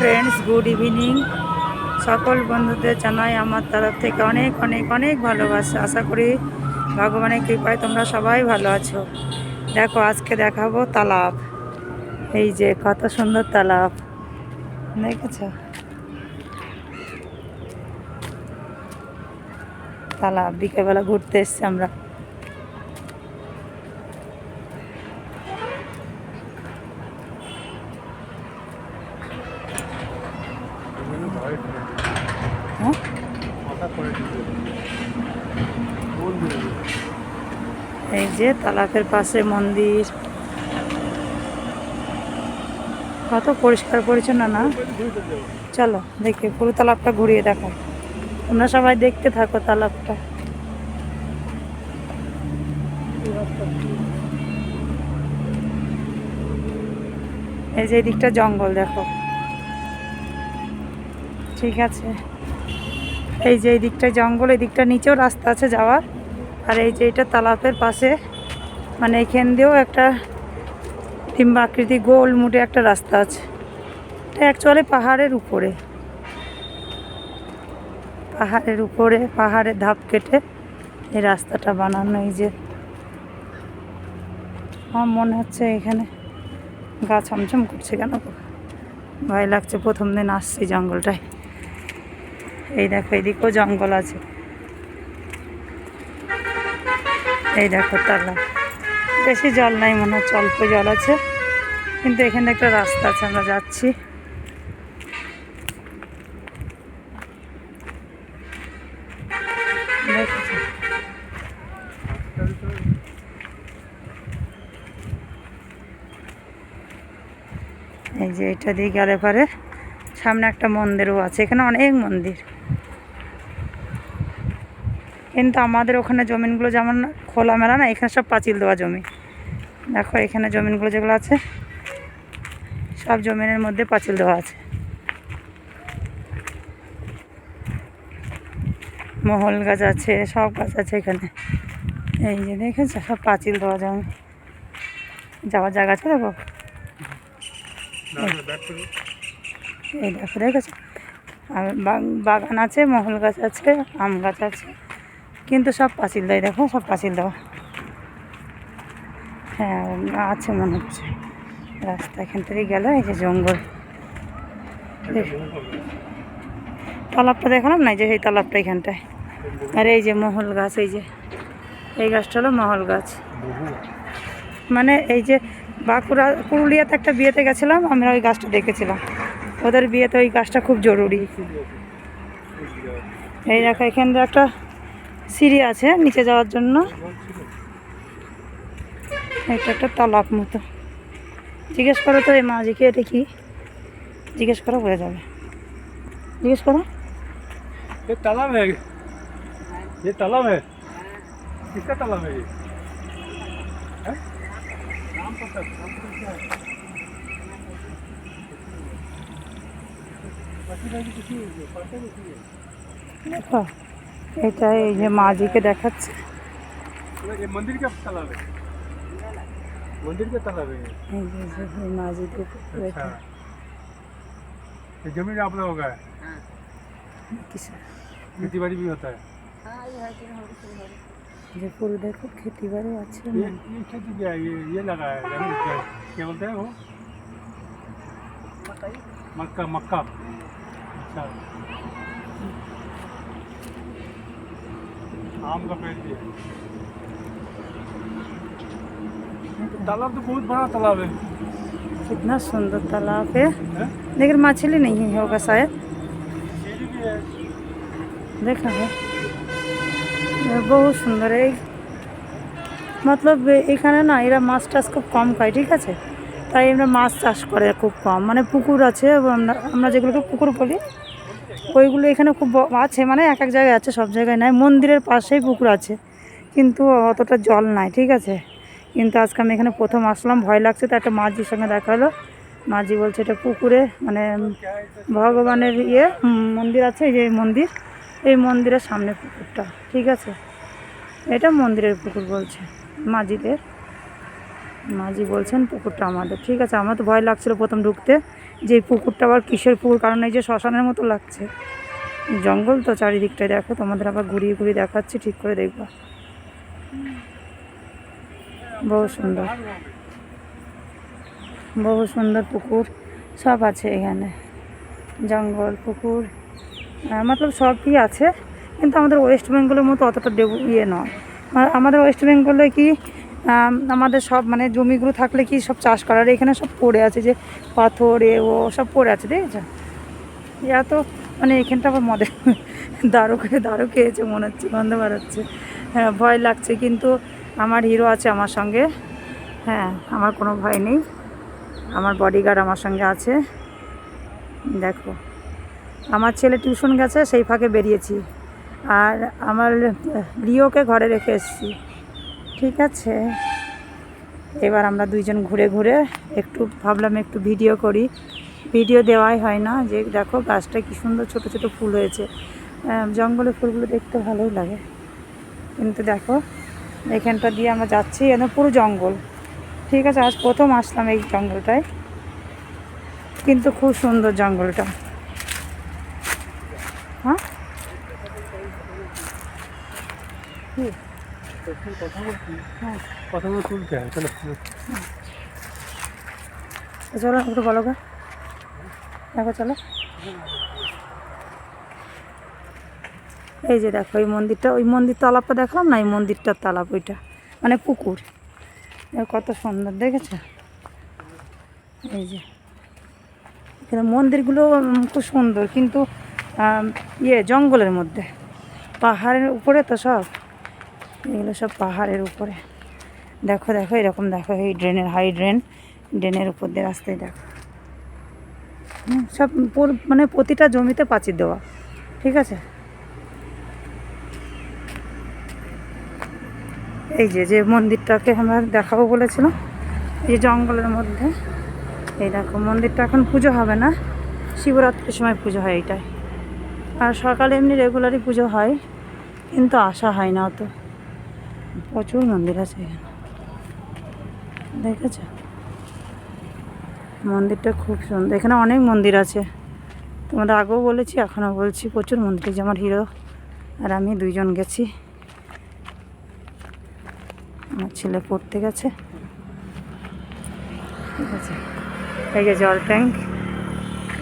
Friends good evening সকল বন্ধুদের জানাই আমার তরফ থেকে অনেক অনেক অনেক ভালোবাসা। আশা করি ভগবানের কৃপায় তোমরা সবাই ভালো আছো। দেখো, আজকে দেখাবো তালাব। এই যে, কত সুন্দর তালাব। দেখেছ? তালাব, বিকেলবেলা ঘুরতে এসছি আমরা হ্যাঁ এই যে তালাকের পাশে মন্দির। কত পরিষ্কার পরিচ্ছন্ন না? চলো দেখি, পুরো তালাবটা ঘুরিয়ে দেখো। তোমরা সবাই দেখতে থাকো তালাবটা এই যে এদিকটা জঙ্গল, দেখো। ঠিক আছে। এই যে এই দিকটা জঙ্গল এই দিকটা নিচেও রাস্তা আছে যাওয়ার। আর এই যে এটা তালাবের পাশে মানে এখান দিয়েও একটা ডিম্বা আকৃতি, গোল মুটে একটা রাস্তা আছে। এটা অ্যাকচুয়ালি পাহাড়ের উপরে। পাহাড়ের উপরে পাহাড়ের ধাপ কেটে এই রাস্তাটা বানানো, এই যে আমার মনে হচ্ছে এখানে গা ছমছম করছে কেন? ভয় লাগছে, প্রথম দিন আসছি জঙ্গলটায়। এই দেখো, এদিকেও জঙ্গল আছে। এই দেখো, তালা। বেশি জল নাই, মনে হচ্ছে অল্প জল আছে। কিন্তু এখানে একটা রাস্তা আছে, আমরা যাচ্ছি। এই যে এটা দিয়ে গেলে পরে সামনে একটা মন্দিরও আছে, এখানে অনেক মন্দির। কিন্তু আমাদের ওখানে জমিনগুলো যেমন খোলামেলা না এখানে সব পাঁচিল দেওয়া জমি। দেখো এখানে জমিনগুলো যেগুলো আছে সব জমিনের মধ্যে পাঁচিল দেওয়া আছে। মহল গাছ আছে সব গাছ আছে এখানে। এই যে দেখেছ সব পাঁচিল দেওয়া জমি। যাওয়ার জায়গা আছে দেখো? এই দেখো দেখেছ? আর বাগান আছে মহল গাছ আছে আম গাছ আছে। কিন্তু সব পাঁচিল দেয়, দেখো, সব পাঁচিল দেওয়া। হ্যাঁ আছে মনে হচ্ছে। রাস্তা এখান থেকে গেলে, এই যে জঙ্গল। তালাবটা দেখালাম না যে এই তালাবটা এখানটায়? আর এই যে মহল গাছ, এই যে, এই গাছটা হলো মহল গাছ। মানে এই যে বাঁকুড়া, পুরুলিয়াতে একটা বিয়েতে গেছিলাম, আমরা ওই গাছটা দেখেছিলাম। ওদের বিয়েতে ওই গাছটা খুব জরুরি। এই দেখো এখান একটা সিঁড়ি আছে নিচে যাওয়ার জন্য এটা একটা তালাব মতো জিজ্ঞেস করো তো এই মাঝিকে এটা কি জিজ্ঞেস করো বোঝা যাবে জিজ্ঞেস করো ये तालाब है ये तालाब है किसका तालाब है ये हैं? नाम पता है, नाम पता क्या है? बाकी बाकी किसी है, पता नहीं किसी है। দেখো এটা এই যে মাঝিকে দেখাচ্ছে ये ये मंदिर का तालाब है मंदिर का तालाब है ये। এই যে যে এই মাঝিকে अच्छा ये जमीन आप लोगों का है কিসে खेती बाड़ी भी होता है যে পুরো দেখো খেতে বাড়ি আছে ये ये खेती क्या है ये ये लगा है जमीन क्या है? क्या बोलते हैं वो मक्का मक्का अच्छा आम का पेड़ भी है तालाब तो बहुत बड़ा तालाब है कितना सुंदर तालाब है हैं? लेकिन मछली नहीं होगा शायद सीढ़ी भी है देखा है ये বহুত সুন্দর এই মতলব এখানে না এরা মাছ টাছ খুব কম খায় ঠিক আছে তাই আমরা মাছ চাষ করে খুব কম মানে পুকুর আছে আমরা আমরা যেগুলোকে পুকুর বলি ওইগুলো এখানে খুব আছে মানে এক এক জায়গায় আছে, সব জায়গায় নাই। মন্দিরের পাশেই পুকুর আছে, কিন্তু অতটা জল নাই, ঠিক আছে? কিন্তু আজকে আমি এখানে প্রথম আসলাম, ভয় লাগছে, তো একটা মাঝির সঙ্গে দেখা হলো। মাঝি বলছে, এটা পুকুরে মানে ভগবানের ইয়ে মন্দির আছে, এই যে মন্দির, এই মন্দিরের সামনে পুকুরটা, ঠিক আছে? এটা মন্দিরের পুকুর বলছে, মাঝিদের। মাঝি বলছেন, পুকুরটা আমাদের, ঠিক আছে? আমার তো ভয় লাগছিল প্রথম ঢুকতে। যে পুকুরটা আবার কিসের পুকুর? কারণ এই যে শ্মশানের মতো লাগছে। জঙ্গল তো চারিদিকটায় দেখো, তোমাদের আবার ঘুরিয়ে ঘুরিয়ে দেখাচ্ছি, ঠিক করে দেখবা। বহু সুন্দর। বহু সুন্দর পুকুর। সব আছে এখানে। জঙ্গল, পুকুর মতলব সবই আছে। কিন্তু আমাদের ওয়েস্ট বেঙ্গলের মতো অতটা ইয়ে নয়। আমাদের ওয়েস্ট বেঙ্গলে কি আমাদের সব মানে জমিগুলো থাকলে কি সব চাষ করার? এখানে সব পড়ে আছে যে পাথর, এ, ও, সব পড়ে আছে দেখেছ এত মানে এখানটা আবার মদে দারু খেয়ে দারু খেয়েছে, মনে হচ্ছে, গন্ধ বেরোচ্ছে হ্যাঁ ভয় লাগছে, কিন্তু আমার হিরো আছে আমার সঙ্গে। হ্যাঁ আমার কোনো ভয় নেই। আমার বডিগার্ড আমার সঙ্গে আছে। দেখো, আমার ছেলে টিউশন গেছে, সেই ফাঁকে বেরিয়েছি। আর আমার লিওকে ঘরে রেখে এসেছি। ঠিক আছে। এবার আমরা দুইজন ঘুরে ঘুরে একটু ভাবলাম একটু ভিডিও করি। ভিডিও দেওয়াই হয় না যে দেখো গাছটা কি সুন্দর ছোট ছোট ফুল হয়েছে। জঙ্গলে ফুলগুলো দেখতে ভালোই লাগে। কিন্তু দেখো, এখানটা দিয়ে আমরা যাচ্ছি এখানে পুরো জঙ্গল। ঠিক আছে, আজ প্রথম আসলাম এই জঙ্গলটায়। কিন্তু খুব সুন্দর জঙ্গলটা হ্যাঁ কি? একটু চলো। চলো, একটু বলো গা। দেখো, চলো। এই যে দেখো, এই মন্দিরটা, ওই মন্দির তালাবটা দেখলাম না? এই মন্দিরটার তালাব ওইটা। মানে পুকুর। কত সুন্দর, দেখেছ? এই যে। এখানে মন্দিরগুলো খুব সুন্দর, কিন্তু ইয়ে জঙ্গলের মধ্যে। পাহাড়ের উপরে তো সব। এগুলো সব পাহাড়ের উপরে। দেখো দেখো, এরকম দেখো, এই ড্রেনের হাই ড্রেন, ড্রেনের উপর দিয়ে রাস্তায় দেখো। সব মানে প্রতিটা জমিতে পাঁচির দেওয়া, ঠিক আছে? এই যে যে মন্দিরটাকে আমরা দেখাবো বলেছিলাম, এই জঙ্গলের মধ্যে। এই দেখো, মন্দিরটা এখন পুজো হবে না, শিবরাত্রির সময় পুজো হয় এইটাই। আর সকালে এমনি রেগুলারই পুজো হয়, কিন্তু আসা হয় না অত। প্রচুর মন্দির আছে এখানে। দেখেছ? মন্দিরটা খুব সুন্দর। এখানে অনেক মন্দির আছে। তোমাদের আগেও বলেছি, এখনও বলছি, প্রচুর মন্দির যে আমার হিরো আর আমি দুইজন গেছি। আমার ছেলে পড়তে গেছে। ঠিক আছে। এই যে জল ট্যাঙ্ক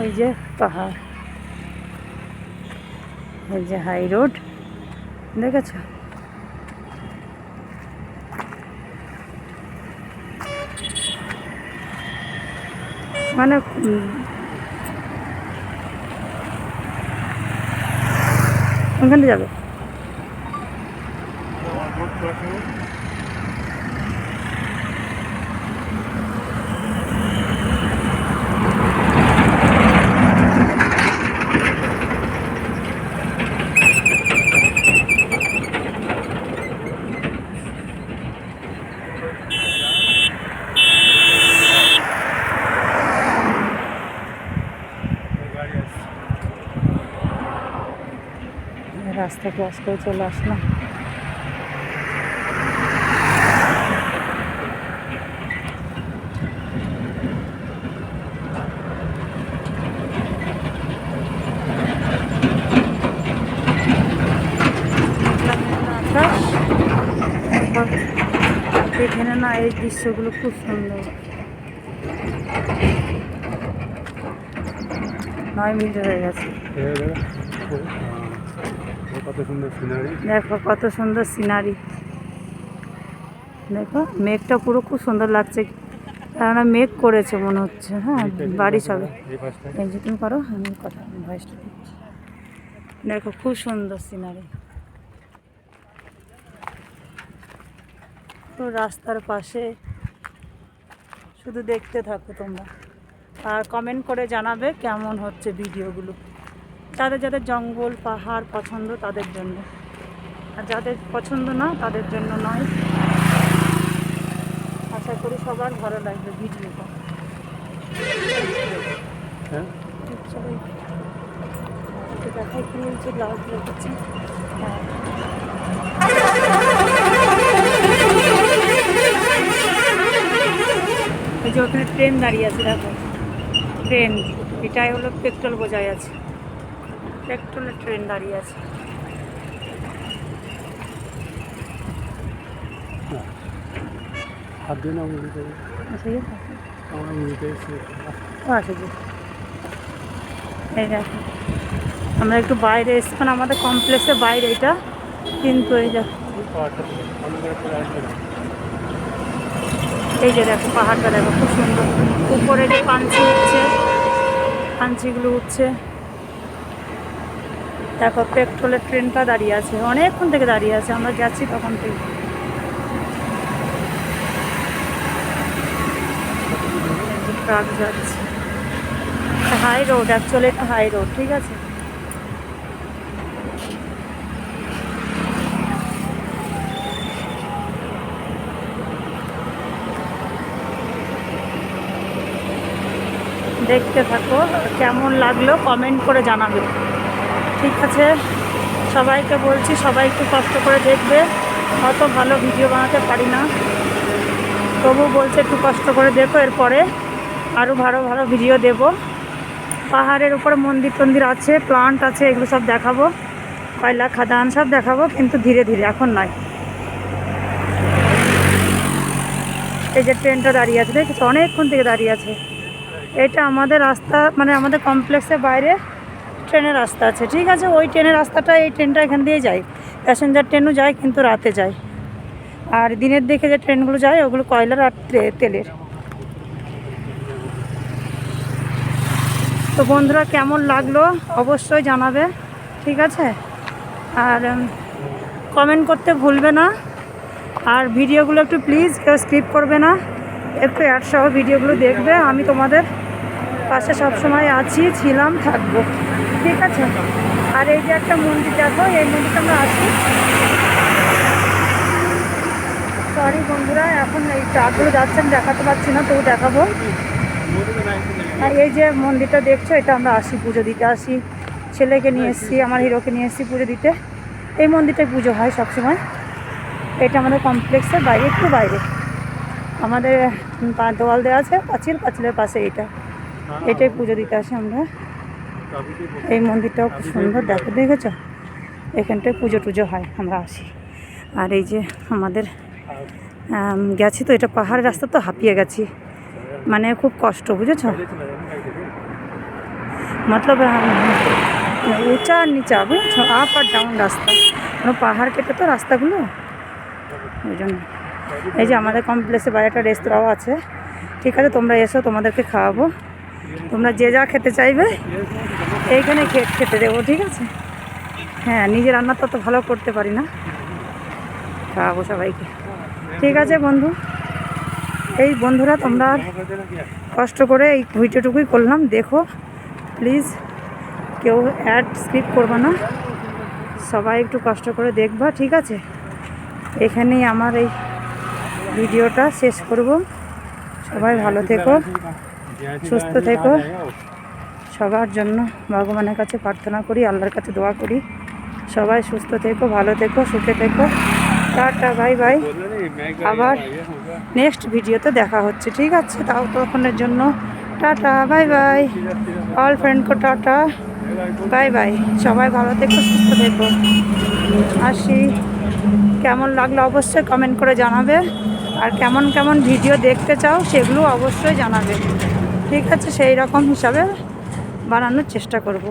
ওই যে পাহাড়, এই যে হাই রোড। দেখেছ? মানে ওখানে যাবে গাড়ি আসছে রাস্তা ক্রস করে চলে আসলাম এখানে না এই দৃশ্যগুলো খুব সুন্দর নয় মিনিট হয়ে গেছে এই দেখো, ও, আহ, ও কত সুন্দর সিনারি দেখো কত সুন্দর সিনারি দেখো মেঘটা পুরো খুব সুন্দর লাগছে। কেননা মেঘ করেছে মনে হচ্ছে হ্যাঁ বাড়ি সবে এই যে তুমি করো আমি কথা ভয়েসটা দেখো খুব সুন্দর সিনারি তো রাস্তার পাশে শুধু দেখতে থাকো তোমরা। আর কমেন্ট করে জানাবে কেমন হচ্ছে ভিডিওগুলো যাদের যাদের জঙ্গল পাহাড় পছন্দ তাদের জন্য। আর যাদের পছন্দ না তাদের জন্য নয়। আশা করি সবার ভালো লাগবে ভিডিওটা। হ্যাঁ? চলো দেখাই কি লেগেছে যে ওখানে ট্রেন দাঁড়িয়ে আছে দেখো। ট্রেন এটাই হলো পেট্রোল বোঝাই আছে। পেট্রোলের ট্রেন দাঁড়িয়ে আছে। ঠিক আছে আমরা একটু বাইরে এসছি মানে আমাদের কমপ্লেক্সের বাইরে এটা। কিন্তু এই এই যে দেখো পাহাড়টা দেখো খুব সুন্দর। উপরে যে পাঞ্চি উঠছে পাঞ্চিগুলো উঠছে। দেখো পেট্রোলের ট্রেনটা দাঁড়িয়ে আছে। অনেকক্ষণ থেকে দাঁড়িয়ে আছে, আমরা যাচ্ছি তখন থেকে। হাই রোড অ্যাকচুয়ালি এটা হাই রোড, ঠিক আছে? দেখতে থাকো, কেমন লাগল? কমেন্ট করে জানাবে। ঠিক আছে? সবাইকে বলছি, সবাই একটু কষ্ট করে দেখবে। অত ভালো ভিডিও বানাতে পারি না। তবু বলছে একটু কষ্ট করে দেখো, এরপরে আরও ভালো ভালো ভিডিও দেব। পাহাড়ের উপরে মন্দির টন্দির আছে প্লান্ট আছে, এগুলো সব দেখাবো। কয়লা, খাদান সব দেখাবো, কিন্তু ধীরে ধীরে, এখন নয়। এই যে ট্রেনটা দাঁড়িয়ে আছে, দেখেছ? অনেকক্ষণ থেকে দাঁড়িয়ে আছে। এটা আমাদের রাস্তা মানে আমাদের কমপ্লেক্সের বাইরে ট্রেনের রাস্তা আছে। ঠিক আছে, ওই ট্রেনের রাস্তাটা, এই ট্রেনটা এখান দিয়ে যায়। প্যাসেঞ্জার ট্রেনও যায়, কিন্তু রাতে যায়। আর দিনের দিকে যে ট্রেনগুলো যায়, ওগুলো কয়লার আর তেলের। তো বন্ধুরা, কেমন লাগল? অবশ্যই জানাবে, ঠিক আছে? আর কমেন্ট করতে ভুলবে না। আর ভিডিওগুলো একটু প্লিজ কেউ স্কিপ করবে না। একটু অ্যাডসহ ভিডিওগুলো দেখবে। আমি তোমাদের পাশে সবসময় আছি, ছিলাম, থাকব। ঠিক আছে। আর এই যে একটা মন্দির দেখো, এই মন্দিরটা আমরা আছি। সরি বন্ধুরা, এখন এই ট্রাকগুলো যাচ্ছে, আমি দেখাতে পারছি না, তবু দেখাবো। আর এই যে মন্দিরটা দেখছ, এটা আমরা আসি পুজো দিতে আসি। ছেলেকে নিয়ে এসেছি, আমার হিরোকে নিয়ে এসেছি পুজো দিতে। এই মন্দিরটায় পুজো হয় সবসময়। এটা আমাদের কমপ্লেক্সের বাইরে, একটু বাইরে। আমাদের দেওয়াল দেওয়া আছে, পাঁচিল, পাঁচিলের পাশে এটা। এটাই পুজো দিতে আসি আমরা। এই মন্দিরটাও খুব সুন্দর, দেখো, দেখেছ? এখানটায় পুজো টুজো হয়, আমরা আসি। আর এই যে আমাদের গেছি তো, এটা পাহাড় রাস্তা তো হাঁপিয়ে গেছি। মানে খুব কষ্ট, বুঝেছ? মতলব উঁচা আর নিচা, বুঝেছ? আপ আর ডাউন রাস্তা। কোনো পাহাড় কেটে তো রাস্তাগুলো? ওই জন্য। এই যে আমাদের কমপ্লেক্সে বাইরে একটা রেস্তোরাঁও আছে। ঠিক আছে, তোমরা এসো, তোমাদেরকে খাওয়াবো। তোমরা যে যা খেতে চাইবে এইখানে খেতে দেবো, ঠিক আছে? হ্যাঁ নিজে রান্না তো ভালো করতে পারি না। খাওয়াবো সবাইকে। ঠিক আছে বন্ধু। এই বন্ধুরা, তোমরা কষ্ট করে এই ভিডিওটুকুই করলাম। দেখো প্লিজ কেউ অ্যাড স্কিপ করবে না। সবাই একটু কষ্ট করে দেখবা, ঠিক আছে? এখানেই আমার এই ভিডিওটা শেষ করব। সবাই ভালো থেকো, সুস্থ থেকো। সবার জন্য ভগবানের কাছে প্রার্থনা করি, আল্লাহর কাছে দোয়া করি। সবাই সুস্থ থেকো, ভালো থেকো, সুখে থেকো। Tata, bye bye. আবার নেক্সট ভিডিওতে দেখা হচ্ছে, ঠিক আছে? তাও তখনের জন্য টাটা, বাই বাই। অল ফ্রেন্ডকে টাটা। Bye bye. সবাই ভালো থেকো, সুস্থ থেকো। আসি। কেমন লাগল অবশ্যই কমেন্ট করে জানাবে। আর কেমন কেমন ভিডিও দেখতে চাও সেগুলো অবশ্যই জানাবে। ঠিক আছে? সেই রকম হিসাবে বানানোর চেষ্টা করব।